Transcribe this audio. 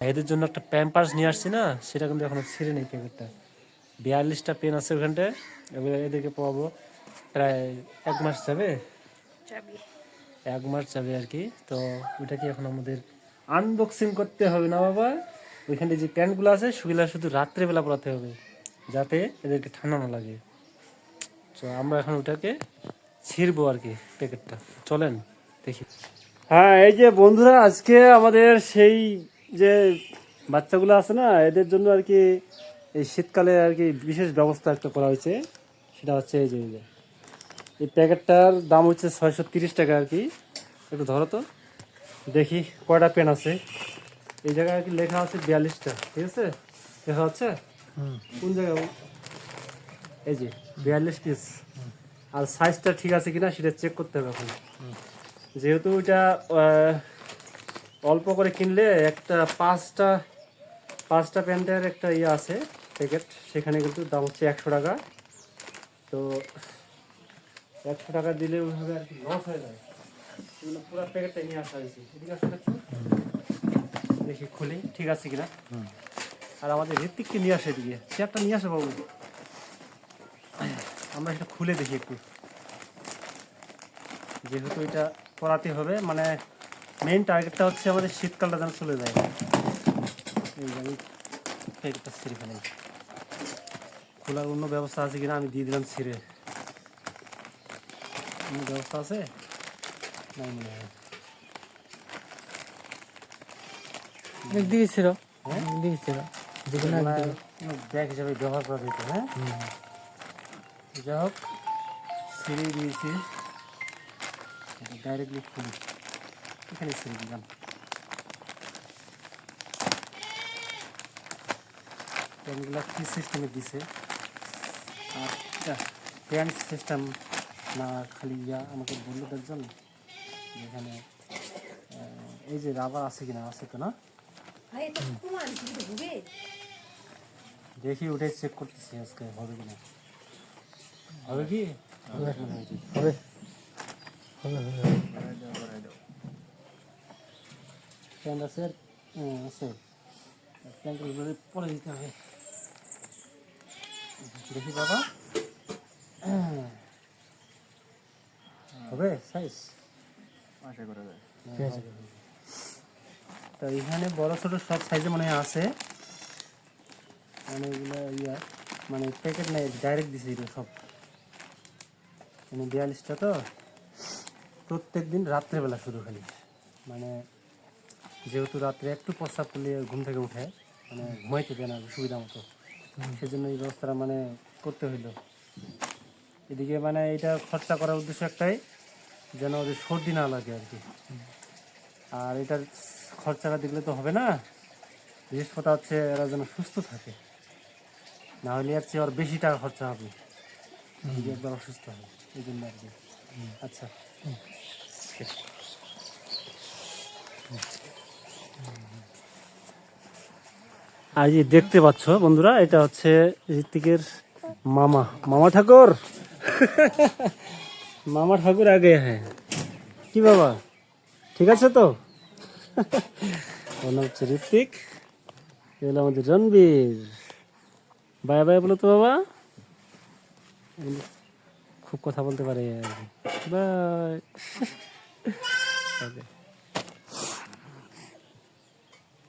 এদের জন্য একটা প্যাম্পার্স নিয়ে আসছি না সেটা কিন্তু এখনও ছিঁড়ে নেই প্যাকেটটা বিয়াল্লিশটা পেন আছে ওখানটায় এবার এদেরকে পাবো প্রায় এক মাস যাবে? এক মাস যাবে আর কি তো ওইটাকে এখন আমাদের আনবক্সিং করতে হবে না বাবা? ওইখানে যে প্যান্টগুলো আছে সেগুলো শুধু রাত্রেবেলা পরাতে হবে যাতে এদেরকে ঠান্ডা না লাগে। তো আমরা এখন ওটাকে ছিঁড়বো আর কি প্যাকেটটা চলেন দেখি। হ্যাঁ এই যে বন্ধুরা আজকে আমাদের সেই যে বাচ্চাগুলো আছে না এদের জন্য আর কি এই শীতকালে আর কি বিশেষ ব্যবস্থা একটা করা হয়েছে। সেটা হচ্ছে এই যে এই প্যাকেটটার দাম হচ্ছে ছয়শো তিরিশ টাকা আর কি। একটু ধরো তো। দেখি কয়টা পেন আছে। এই জায়গায় আর কি লেখা আছে বিয়াল্লিশটা ঠিক আছে? লেখা হচ্ছে কোন জায়গায় এই যে বিয়াল্লিশ পিস। আর সাইজটা ঠিক আছে কিনা সেটা চেক করতে হবে এখন। যেহেতু এটা অল্প করে কিনলে একটা পাঁচটা পাঁচটা প্যান্টের একটা ইয়ে আছে প্যাকেট। সেখানে কিন্তু দাম হচ্ছে একশো টাকা। তো একশো টাকা দিলে ওইভাবে আর কি লস হয়ে যায়। পুরো প্যাকেটটা নিয়ে আসা হয়েছে। এদিকে আসো দেখি। খুলি। ঠিক আছে কিনা? আর আমাদের ঋত্বিককে নিয়ে আসে এদিকে। চেয়ারটা নিয়ে আসো বাবু। আমরা সেটা খুলে দেখি একটু। যেহেতু এটা করাতে হবে মানে মেইন টার্গেটটা হচ্ছে আমাদের শীতকালটা যেন চলে যায়। এই যে আমি প্যাকেটটা ছিঁড়ে ফেলাই খোলার অন্য ব্যবস্থা আছে কিনা আমি দিয়ে দিলাম ছিঁড়ে। কোনো ব্যবস্থা আছে? নাই মনে হয়। দিয়েছিল হ্যাঁ? দিয়েছিল যেগুলো এগুলা কোনো ব্যাগ হিসাবে ব্যবহার করা যেত হ্যাঁ? যাই হোক ছিঁড়ে দিয়েছি। ডাইরেক্টলি খুলি। এখানে ছিঁড়ে দিলাম। প্যানগুলা কী সিস্টেমে দিছে? আর এটা প্যান সিস্টেম না খালি ইয়া আমাকে বলল তো একজন যেখানে এই যে রাবার আছে কিনা আছে তো না? দেখি উঠে চেক করতেছি আজকে হবে কিনা? হবে কি? হবে। হবে হবে। প্যান্ট আছে হ্যাঁ, আছে। পরে দিতে হবে। দেখি বাবা। হ্যাঁ। হবে সাইজ আছে। তো এখানে বড় ছোট সব সাইজে মনে হয় আছে। মানে এগুলো ইয়া মানে প্যাকেট নেই ডাইরেক্ট দিছে এগুলো সব। মানে বিয়াল্লিশটা তো। প্রত্যেক দিন রাত্রেবেলা শুরু খালি মানে যেহেতু রাত্রে একটু প্রস্রাব করলে ঘুম থেকে উঠে মানে ঘুমাইতে দেয় না সুবিধা মতো। সেজন্য এই ব্যবস্থাটা মানে করতে হইল। এদিকে মানে এটা খরচা করার উদ্দেশ্য একটাই যেন ওদের সর্দি না লাগে আর কি। আর এটার খরচাটা দেখলে তো হবে না। বিশেষ কথা হচ্ছে এরা যেন সুস্থ থাকে। না হলে এর চেয়ে আর বেশি টাকা খরচা হবে। একবার অসুস্থ হবে এই জন্য আর কি। আচ্ছা। আর যে দেখতে পাচ্ছ বন্ধুরা, এটা হচ্ছে ঋত্বিকের মামা। মামা ঠাকুর? মামা ঠাকুর আগে হ্যাঁ। কি বাবা? ঠিক আছে তো? ওর নাম হচ্ছে ঋত্বিক। এ হলো আমাদের রণবীর। বাই বাই বলো তো বাবা। খুব কথা বলতে পারে। বাই।